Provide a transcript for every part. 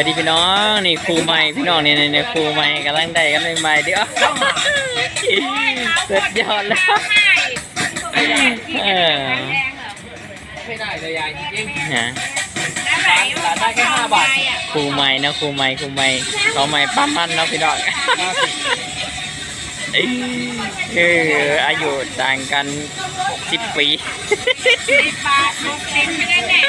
วัสดีพี่น้องนี่ครูใหม่พี่น้องเนี่ยเนี่ยครูใหม่กำลังได้กันใหม่ๆเดี๋ยวสุดยอดแล้วเออไม่ได้เลยยายจริงนะๆร้านร้านได้แค่ห้าบาทครูใหม่นะครูใหม่ครูใหม่เขาใหม่ปั้มมันเนาะพี่น้องห้าสิบเอออายุต่างกันสิบปีสิบบาทหกสิบไม่ได้แน่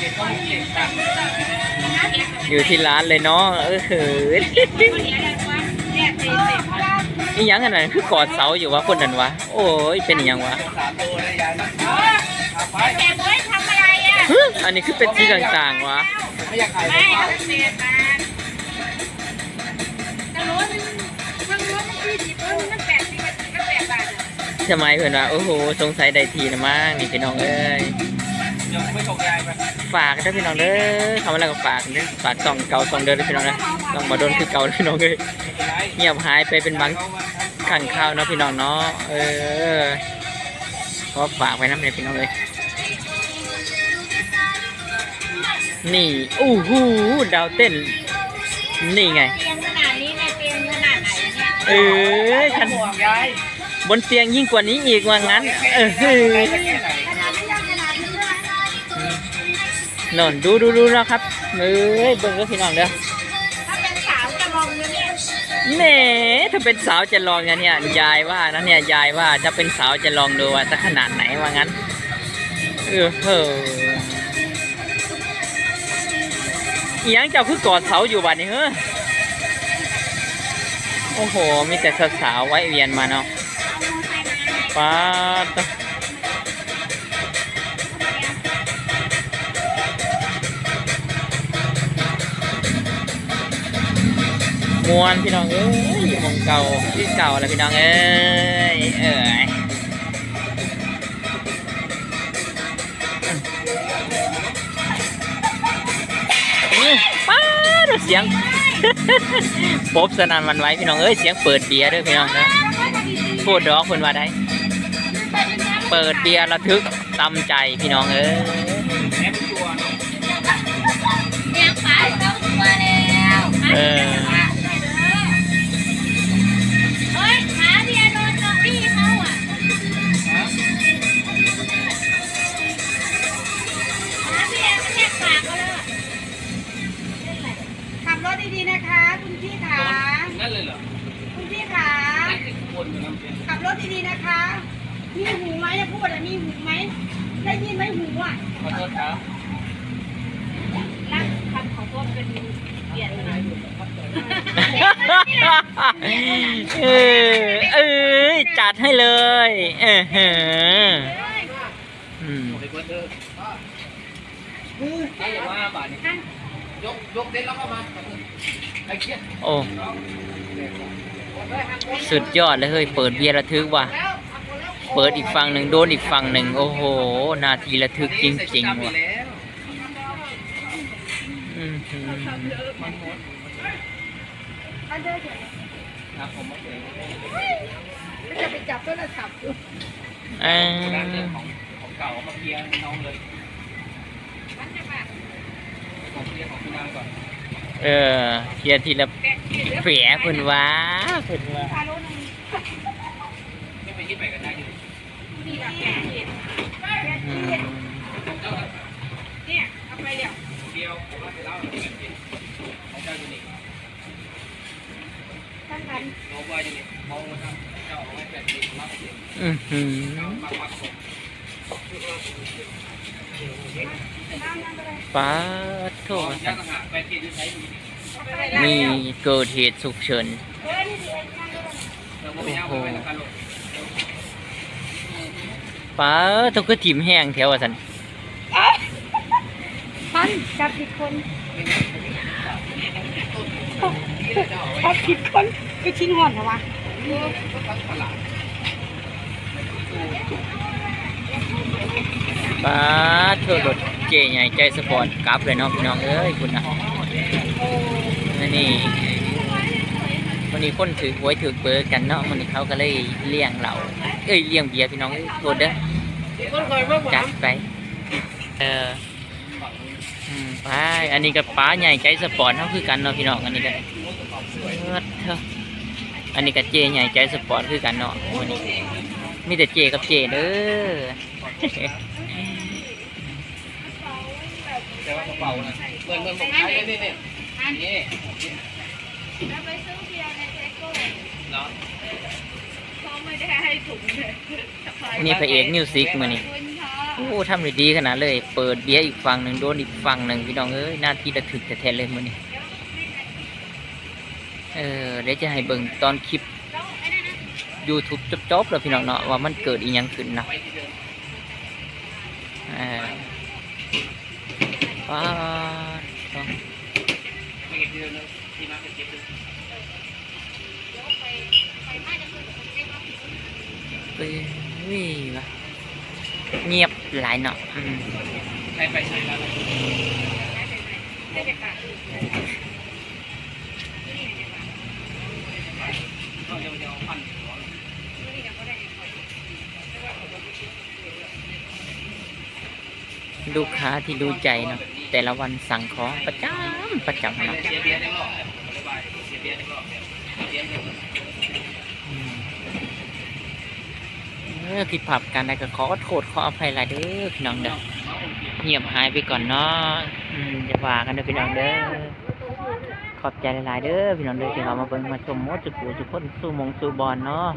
ออเจ็ดต้องเจ็ดตังค์อยู่ที่ร้านเลยเนาะเออเขินเนี่ยสี่สิบนี่ยังอันนั้นคือกอดเสาอยู่วะคนนั้นวะ โอ้ยเป็นอหยังวะสามตัวเลยยายนะเอาไปแกเบ้ยทำอะไรอะฮึอันนี้คือเป็นสีต่างๆวะไม่อยากขายไม่ข้าวเอาเศษมาแต่รู้มันมันรู้มันยี่สิบเออมันแปดสิบมันแปดบาททำไมเพื่อนว่าโอ้โหสงสัยได้ทีนะมั้งนี่พี่น้องเอ้ย ฝากเด้อพี่น้องเด้อคำว่าอะไรก็ฝากเด้อฝากส่องเก่าส่องเดิมเด้อพี่น้องนะต้องมาโดนคือเก่าเด้อพี่น้องเอ้ยไม่เป็นไรเงียบหายไปเป็นบางขังข้าวเนาะพี่น้องเนาะเออก็ฝากไว้น้ำเนี่ยพี่น้องเลยนี่อู้หูดาวเต้น นี่ไงเตียงขนาดนี้เนี่ยเตียงขนาดไหนเนี่ยเออคันห่วงยายบนเตียงยิ่งกว่านี้อีกว่างั้น เออ นอนดูดูดูนะครับเอ้ยเบิ่งก็พี่น้องเด้อถ้าเป็นสาวจะลองเลยเนี่ยแหมถ้าเป็นสาวจะลองนะเนี่ยยายว่านะเนี่ยยายว่าถ้าเป็นสาวจะลองดูว่าจะขนาดไหนว่างั้นเออเฮ้ออียังเจ้าคือกอดเสาอยู่บัดนี้เฮ้อโอ้โห มีแต่สาวๆไว้เวียนมาเนาะป้า มวนพี่น้องเอ้ยมองเก่าที่เก่าแล้วพี่น้องเอ้ยเอ้ยนี่ป้าดเสียงปบสนั่นหวันไหว้พี่น้องเอ้ยเสียงเปิดเบียร์เด้วยพี่น้องเด้อพูดดอกคนว่าได้เปิดเบียร์ระทึกตำใจพี่น้องเอ้ยแอปตัวยังขายต้องตัวแล้วเออ นั่นเลยเหรอคุณพี่ขานั่นคือคนอยู่น้ำเย็นขับรถดีๆนะคะ มีหูไหมจะพูดอะมีหูไหมได้ยินไหมหูอะขอโทษครับรักคำขอโทษเป็นเกียรตินะเออเอ้ยจัดให้เลย เออเอออืมโอ้ยเบิร์ดเดอร์ได้อย่างว่าบาทนี่ยกยกเด็ดแล้วก็มาไอ้เชี่ยโอ้ สุดยอดเลยเฮ้ยเปิดเบียร์ระทึกว่ะ เปิดอีกฝั่งหนึ่งโดนอีกฝั่งหนึ่งโอ้โห นาทีระทึกจริงๆว่ะอืมหือครับผมมาเปิดจะไปจับโทรศัพท์อยู่เองของของเก่าเอามาเคลียร์น้องเลยของเคลียร์ของคุณนางก่อน เออเคลียร์ทีละ เปียเพิ่นว่าเพิ่นว่าอือาผมว่าจะเล่าให้เป็นจริงของเจ้าอยู่นี่ตั้งกันน้องว่าอยู่นี่มองมาทำเจ้าเอาไว้แบบนี้มาเป็นจริงอือป้าโทษ งย่างอาหารไปที่จะใช้อยู่มีนี่เกิดเหตุฉุกเฉินเราไม่เอาไปแล้วกันลูกป้าดต้องก็ทีมแห้งแถวว่าสันท่านจับผิดคนจับผิดคนก็ชิ้นห่อนเหรอวะป้าดโทษรถเจใหญ่ใจสปอร์ตกลับเลยเนาะพี่น้องเอ้ยคุณนะ นั่นนี่วันนี้คนถือหวยถือเบอร์กันเนาะวันนี้เขาก็เลยเลี้ยงเราเอ้ยเลี้ยงเบียร์พี่น้องเอ้ยโทษเด้อคนคอยมาบอกจัดไปเอออืมไปอันนี้ก็ป้าใหญ่ใจสปอร์ตเท่าคือกันเนาะพี่น้องอันนี้ก็เอิ้นเถอะอันนี้ก็เจใหญ่ใจสปอร์ตคือกันเนาะวันนี้มีแต่เจกับเจเด้อแต่ว่ากระเป๋านะเหมือนเหมือนผมใช้เลย นี่แล้วไปซื้อเบียร์ในเทสโก้เนาะเขาไม่ได้ให้ถุงเลยนี่พระเอกมิวสิกมือนี่คุณค่ะโอ้ทำได้ดีขนาดเลย เปิดเบียร์อีกฝั่งหนึ่งโดนอีกฝั่งหนึ่งพี่น้องเอ้ยหน้าที่ระทึกแต่แท้เลยมือนี่เออเดี๋ยวจะให้เบิ่งตอนคลิป YouTube จบๆแล้วพี่น้องเนาะว่ามันเกิดอีหยังขึ้นนะ ไปที่เดิม เออว้าว ไม่เก็บที่เดิมเลยที่มาเก็บเลย เอ้ยวิ่งวะเงียบหลายเนาะอืมใครไปใช้แล้วล่ะลูกค้าที่รู้ใจเนาะแต่ละวันสั่งของประจำประจำเนาะ ออผิดพลาดกันใดก็ขอโทษขออภัยหลายเด้อพี่น้องเด้อเงียบหายไปก่อนเนาะอืมอย่าว่ากันเด้อพี่น้องเด้อขอบใจหลายๆเด้อพี่น้องเด้อที่เขามาเบิ่งมาชมมดจุกูจุกคนสู้มงสู้บอลเนาะ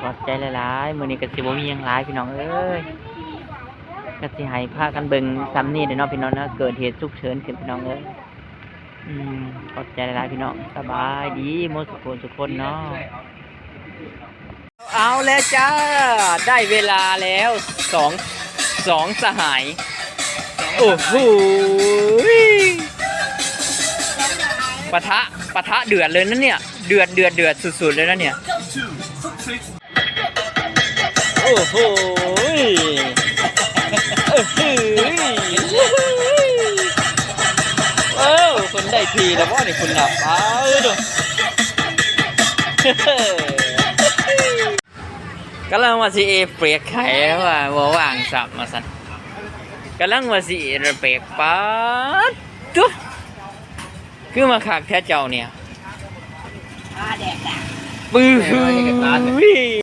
ขอบใจหลายๆมื้อนี้ก็สิบ่มีหยังหลายพี่น้องเอ้ยก็สิให้พากันเบิ่งซ้ำนี่เด้อเนาะพี่น้องเนาะเกิดเหตุฉุกเฉินขึ้นพี่น้องเอ้ยอืมขอบใจหลายๆพี่น้องสบายดีมดทุกคนทุกคนเนาะ เอาแล้วจ้า ได้เวลาแล้วสองสองสหาย โอ้โหปะทะปะทะเดือดเลยนะเนี่ย เดือดเดือดเดือดสุดๆเลยนะเนี่ย โอ้โหโอ้โหเอ้าคนได้ทีแล้วว่าเนี่ยคุณหลับเอาดู กำลังว่าสิเอเปรียกไข่ว่าว่าว่างสับมาสันกำลังว่าสิเอเปรียกป๊าดตุ๊คือมาขากแท้เจ้าเนี่ยอ่าแดกแดกปื้อ